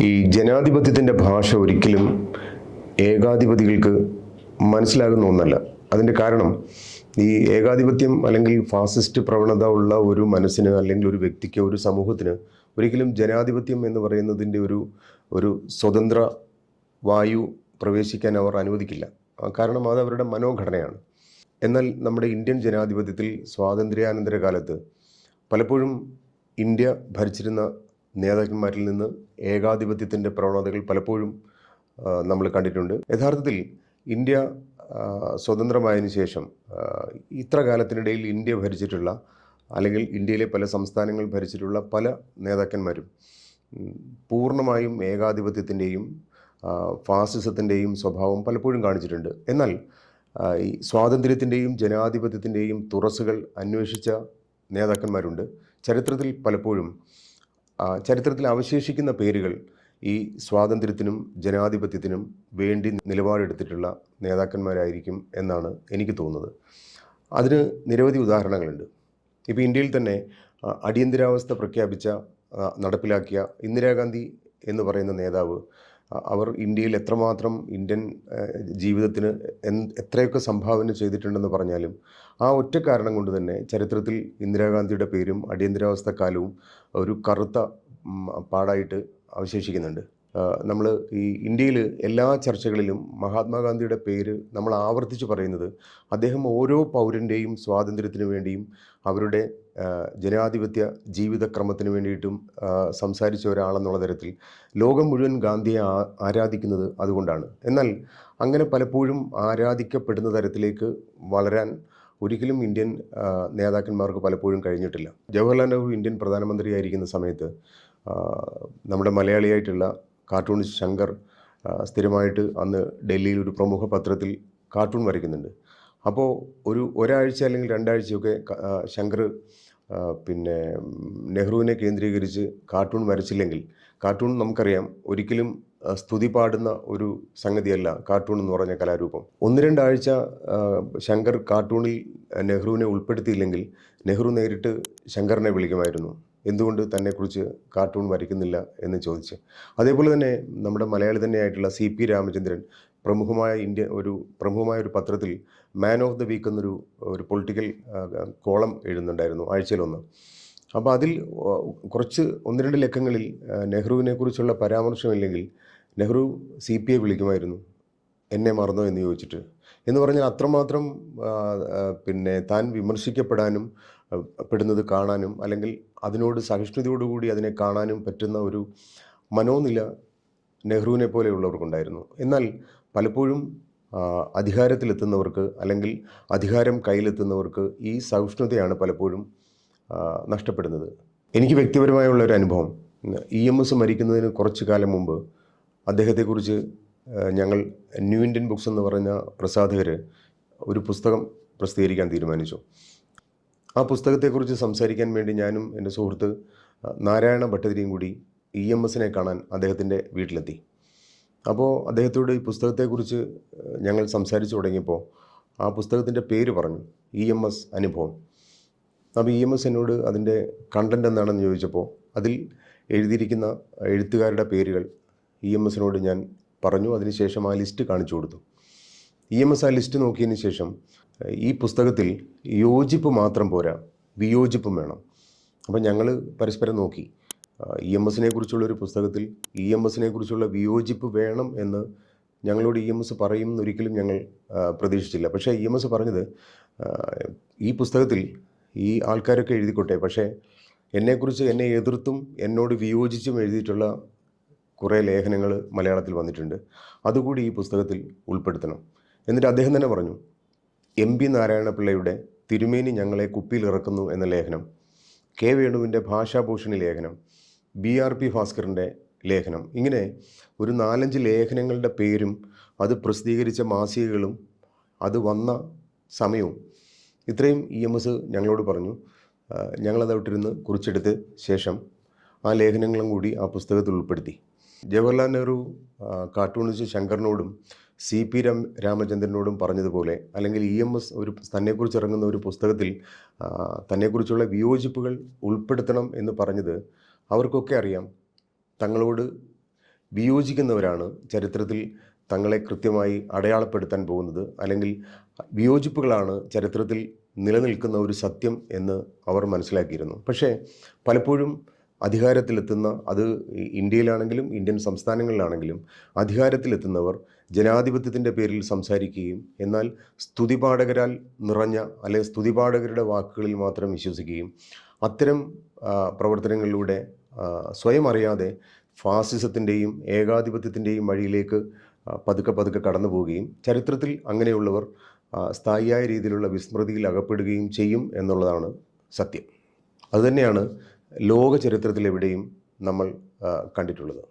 ഈ ജനാധിപത്യത്തിന്റെ ഭാഷ ഒരിക്കലും ഏകാധിപതികൾക്ക് മനസ്സിലാകുന്ന ഒന്നല്ല. അതിന്റെ കാരണം ഈ ഏകാധിപത്യം അല്ലെങ്കിൽ ഫാസിസ്റ്റ് പ്രവണത ഉള്ള ഒരു മനസ്സിന് അല്ലെങ്കിൽ ഒരു വ്യക്തിക്ക് ഒരു സമൂഹത്തിന് ഒരിക്കലും ജനാധിപത്യം എന്ന് പറയുന്നതിന്റെ ഒരു ഒരു സ്വതന്ത്ര വായു പ്രവേശിക്കാൻ അവർ അനുവദിക്കില്ല. കാരണം അത് അവരുടെ മനോഘടനയാണ്. എന്നാൽ നമ്മുടെ ഇന്ത്യൻ ജനാധിപത്യത്തിൽ സ്വാതന്ത്ര്യാനന്തര കാലത്ത് പലപ്പോഴും ഇന്ത്യ ഭരിച്ചിരുന്ന നേതാക്കന്മാരിൽ നിന്ന് ഏകാധിപത്യത്തിന്റെ പ്രവണതകൾ പലപ്പോഴും നമ്മൾ കണ്ടിട്ടുണ്ട്. യഥാർത്ഥത്തിൽ ഇന്ത്യ സ്വതന്ത്രമായതിന് ശേഷം ഇത്ര കാലത്തിനിടയിൽ ഇന്ത്യ ഭരിച്ചിട്ടുള്ള അല്ലെങ്കിൽ ഇന്ത്യയിലെ പല സംസ്ഥാനങ്ങൾ ഭരിച്ചിട്ടുള്ള പല നേതാക്കന്മാരും പൂർണമായും ഏകാധിപത്യത്തിന്റെയും ഫാസിസത്തിന്റെയും സ്വഭാവം പലപ്പോഴും കാണിച്ചിട്ടുണ്ട്. എന്നാൽ ഈ സ്വാതന്ത്ര്യത്തിന്റെയും ജനാധിപത്യത്തിന്റെയും തുറസുകൾ അന്വേഷിച്ച നേതാക്കന്മാരുണ്ട്. ചരിത്രത്തിൽ പലപ്പോഴും ചരിത്രത്തിൽ അവശേഷിക്കുന്ന പേരുകൾ ഈ സ്വാതന്ത്ര്യത്തിനും ജനാധിപത്യത്തിനും വേണ്ടി നിലപാടെടുത്തിട്ടുള്ള നേതാക്കന്മാരായിരിക്കും എന്നാണ് എനിക്ക് തോന്നുന്നത്. അതിന് നിരവധി ഉദാഹരണങ്ങളുണ്ട്. ഇപ്പോൾ ഇന്ത്യയിൽ തന്നെ അടിയന്തരാവസ്ഥ പ്രഖ്യാപിച്ച നടപ്പിലാക്കിയ ഇന്ദിരാഗാന്ധി എന്ന് പറയുന്ന നേതാവ് അവർ ഇന്ത്യയിൽ എത്രമാത്രം ഇന്ത്യൻ ജീവിതത്തിന് എത്രയൊക്കെ സംഭാവന ചെയ്തിട്ടുണ്ടെന്ന് പറഞ്ഞാലും ആ ഒറ്റ കാരണം കൊണ്ട് തന്നെ ചരിത്രത്തിൽ ഇന്ദിരാഗാന്ധിയുടെ പേരും അടിയന്തരാവസ്ഥ കാലവും ഒരു കറുത്ത പാടായിട്ട് അവശേഷിക്കുന്നുണ്ട്. നമ്മൾ ഈ ഇന്ത്യയിൽ എല്ലാ ചർച്ചകളിലും മഹാത്മാഗാന്ധിയുടെ പേര് നമ്മൾ ആവർത്തിച്ച് പറയുന്നത് അദ്ദേഹം ഓരോ പൗരന്റെയും സ്വാതന്ത്ര്യത്തിന് വേണ്ടിയും അവരുടെ ജനാധിപത്യ ജീവിതക്രമത്തിന് വേണ്ടിയിട്ടും സംസാരിച്ച ഒരാളെന്നുള്ള തരത്തിൽ ലോകം മുഴുവൻ ഗാന്ധിയെ ആരാധിക്കുന്നത് അതുകൊണ്ടാണ്. എന്നാൽ അങ്ങനെ പലപ്പോഴും ആരാധിക്കപ്പെടുന്ന തരത്തിലേക്ക് വളരാൻ ഒരിക്കലും ഇന്ത്യൻ നേതാക്കന്മാർക്ക് പലപ്പോഴും കഴിഞ്ഞിട്ടില്ല. ജവഹർലാൽ നെഹ്റു ഇന്ത്യൻ പ്രധാനമന്ത്രിയായിരിക്കുന്ന സമയത്ത് നമ്മുടെ മലയാളിയായിട്ടുള്ള കാർട്ടൂണിസ്റ്റ് ശങ്കർ സ്ഥിരമായിട്ട് അന്ന് ഡൽഹിയിൽ ഒരു പ്രമുഖ പത്രത്തിൽ കാർട്ടൂൺ വരയ്ക്കുന്നുണ്ട്. അപ്പോൾ ഒരു ഒരാഴ്ച അല്ലെങ്കിൽ രണ്ടാഴ്ചയൊക്കെ ശങ്കർ പിന്നെ നെഹ്റുവിനെ കേന്ദ്രീകരിച്ച് കാർട്ടൂൺ വരച്ചില്ലെങ്കിൽ കാർട്ടൂൺ നമുക്കറിയാം ഒരിക്കലും സ്തുതി പാടുന്ന ഒരു സംഗതിയല്ല കാർട്ടൂൺ എന്ന് പറഞ്ഞ കലാരൂപം. ഒന്ന് രണ്ടാഴ്ച ശങ്കർ കാർട്ടൂണിൽ നെഹ്റുവിനെ ഉൾപ്പെടുത്തിയില്ലെങ്കിൽ നെഹ്റു നേരിട്ട് ശങ്കറിനെ വിളിക്കുമായിരുന്നു. എന്തുകൊണ്ട് തന്നെക്കുറിച്ച് കാർട്ടൂൺ വരയ്ക്കുന്നില്ല എന്ന് ചോദിച്ച്. അതേപോലെ തന്നെ നമ്മുടെ മലയാളി തന്നെയായിട്ടുള്ള സി പി രാമചന്ദ്രൻ പ്രമുഖമായ ഇന്ത്യ ഒരു പ്രമുഖമായ ഒരു പത്രത്തിൽ മാൻ ഓഫ് ദ വീക്ക് എന്നൊരു ഒരു പൊളിറ്റിക്കൽ കോളം എഴുതുന്നുണ്ടായിരുന്നു ആഴ്ചയിലൊന്ന്. അപ്പോൾ അതിൽ കുറച്ച് ഒന്ന് രണ്ട് ലക്കങ്ങളിൽ നെഹ്റുവിനെ കുറിച്ചുള്ള പരാമർശമില്ലെങ്കിൽ നെഹ്റു സി പി ഐ വിളിക്കുമായിരുന്നു. എന്നെ മറന്നോ എന്ന് ചോദിച്ചിട്ട്. എന്ന് പറഞ്ഞാൽ അത്രമാത്രം പിന്നെ താൻ വിമർശിക്കപ്പെടാനും പെടുന്നത് കാണാനും അല്ലെങ്കിൽ അതിനോട് സഹിഷ്ണുതയോടുകൂടി അതിനെ കാണാനും പറ്റുന്ന ഒരു മനോനില നെഹ്റുവിനെ പോലെയുള്ളവർക്കുണ്ടായിരുന്നു. എന്നാൽ പലപ്പോഴും അധികാരത്തിലെത്തുന്നവർക്ക് അല്ലെങ്കിൽ അധികാരം കയ്യിലെത്തുന്നവർക്ക് ഈ സഹിഷ്ണുതയാണ് പലപ്പോഴും നഷ്ടപ്പെടുന്നത്. എനിക്ക് വ്യക്തിപരമായുള്ള ഒരു അനുഭവം. ഇ എം എസ് മരിക്കുന്നതിന് കുറച്ച് കാലം മുമ്പ് അദ്ദേഹത്തെക്കുറിച്ച് ഞങ്ങൾ ന്യൂ ഇന്ത്യൻ ബുക്സ് എന്ന് പറഞ്ഞ പ്രസാധകർ ഒരു പുസ്തകം പ്രസിദ്ധീകരിക്കാൻ തീരുമാനിച്ചു. ആ പുസ്തകത്തെക്കുറിച്ച് സംസാരിക്കാൻ വേണ്ടി ഞാനും എന്റെ സുഹൃത്ത് നാരായണ ഭട്ടതിരിയും കൂടി ഇ എം എസിനെ കാണാൻ അദ്ദേഹത്തിന്റെ വീട്ടിലെത്തി. അപ്പോൾ അദ്ദേഹത്തോട് ഈ പുസ്തകത്തെക്കുറിച്ച് ഞങ്ങൾ സംസാരിച്ചു തുടങ്ങിയപ്പോൾ ആ പുസ്തകത്തിന്റെ പേര് പറഞ്ഞു ഇ എം എസ് അനുഭവം. അപ്പോൾ ഇ എം എസ് എന്നോട് അതിന്റെ കണ്ടന്റ് എന്താണെന്ന് ചോദിച്ചപ്പോൾ അതിൽ എഴുതിയിരിക്കുന്ന എഴുത്തുകാരുടെ പേരുകൾ ഇ എം എസിനോട് ഞാൻ പറഞ്ഞു അതിനുശേഷം ആ ലിസ്റ്റ് കാണിച്ചു കൊടുത്തു. ഇ എം എസ് ആ ലിസ്റ്റ് നോക്കിയതിന് ശേഷം ഈ പുസ്തകത്തിൽ യോജിപ്പ് മാത്രം പോരാ വിയോജിപ്പും വേണം. അപ്പം ഞങ്ങൾ പരസ്പരം നോക്കി. ഇ എം എസിനെ കുറിച്ചുള്ള ഒരു പുസ്തകത്തിൽ ഇ എം എസിനെ കുറിച്ചുള്ള വിയോജിപ്പ് വേണം എന്ന് ഞങ്ങളോട് ഇ എം എസ് പറയും എന്നൊരിക്കലും ഞങ്ങൾ പ്രതീക്ഷിച്ചില്ല. പക്ഷേ ഇ എം എസ് പറഞ്ഞത് ഈ പുസ്തകത്തിൽ ഈ ആൾക്കാരൊക്കെ എഴുതിക്കോട്ടെ പക്ഷേ എന്നെക്കുറിച്ച് എന്നെ എതിർത്തും എന്നോട് വിയോജിച്ചും എഴുതിയിട്ടുള്ള കുറേ ലേഖനങ്ങൾ മലയാളത്തിൽ വന്നിട്ടുണ്ട്. അതുകൂടി ഈ പുസ്തകത്തിൽ ഉൾപ്പെടുത്തണം. എന്നിട്ട് അദ്ദേഹം തന്നെ പറഞ്ഞു എം പി നാരായണപിള്ളയുടെ തിരുമേനി ഞങ്ങളെ കുപ്പിയിൽ ഇറക്കുന്നു എന്ന ലേഖനം കെ വേണുവിന്റെ ഭാഷാഭൂഷണി ലേഖനം ബി ആർ പി ഭാസ്കറിന്റെ ലേഖനം. ഇങ്ങനെ ഒരു നാലഞ്ച് ലേഖനങ്ങളുടെ പേരും അത് പ്രസിദ്ധീകരിച്ച മാസികകളും അത് വന്ന സമയവും ഇത്രയും ഇ എം എസ് ഞങ്ങളോട് പറഞ്ഞു. ഞങ്ങളത് അവിട്ടിരുന്ന് കുറിച്ചെടുത്ത് ശേഷം ആ ലേഖനങ്ങളും കൂടി ആ പുസ്തകത്തിൽ ഉൾപ്പെടുത്തി. ജവഹർലാൽ നെഹ്റു കാർട്ടൂണിസ്റ്റ് ശങ്കറിനോടും സി പി രാം രാമചന്ദ്രനോടും പറഞ്ഞതുപോലെ അല്ലെങ്കിൽ ഇ എം എസ് ഒരു തന്നെക്കുറിച്ച് ഇറങ്ങുന്ന ഒരു പുസ്തകത്തിൽ തന്നെക്കുറിച്ചുള്ള വിയോജിപ്പുകൾ ഉൾപ്പെടുത്തണം എന്ന് പറഞ്ഞത് അവർക്കൊക്കെ അറിയാം. തങ്ങളോട് വിയോജിക്കുന്നവരാണ് ചരിത്രത്തിൽ തങ്ങളെ കൃത്യമായി അടയാളപ്പെടുത്താൻ പോകുന്നത് അല്ലെങ്കിൽ വിയോജിപ്പുകളാണ് ചരിത്രത്തിൽ നിലനിൽക്കുന്ന ഒരു സത്യം എന്ന് അവർ മനസ്സിലാക്കിയിരുന്നു. പക്ഷേ പലപ്പോഴും അധികാരത്തിലെത്തുന്ന അത് ഇന്ത്യയിലാണെങ്കിലും ഇന്ത്യൻ സംസ്ഥാനങ്ങളിലാണെങ്കിലും അധികാരത്തിലെത്തുന്നവർ ജനാധിപത്യത്തിന്റെ പേരിൽ സംസാരിക്കുകയും എന്നാൽ സ്തുതിപാഠകരാൽ നിറഞ്ഞ അല്ലെ സ്തുതിപാഠകരുടെ വാക്കുകളിൽ മാത്രം വിശ്വസിക്കുകയും അത്തരം പ്രവർത്തനങ്ങളിലൂടെ സ്വയം അറിയാതെ ഫാസിസത്തിന്റെയും ഏകാധിപത്യത്തിന്റെയും വഴിയിലേക്ക് പതുക്കെ പതുക്കെ കടന്നു പോവുകയും ചരിത്രത്തിൽ അങ്ങനെയുള്ളവർ സ്ഥായിയായ രീതിയിലുള്ള വിസ്മൃതിയിൽ അകപ്പെടുകയും ചെയ്യും എന്നുള്ളതാണ് സത്യം. അതുതന്നെയാണ് ലോക ചരിത്രത്തിൽ എവിടെയും നമ്മൾ കണ്ടിട്ടുള്ളത്.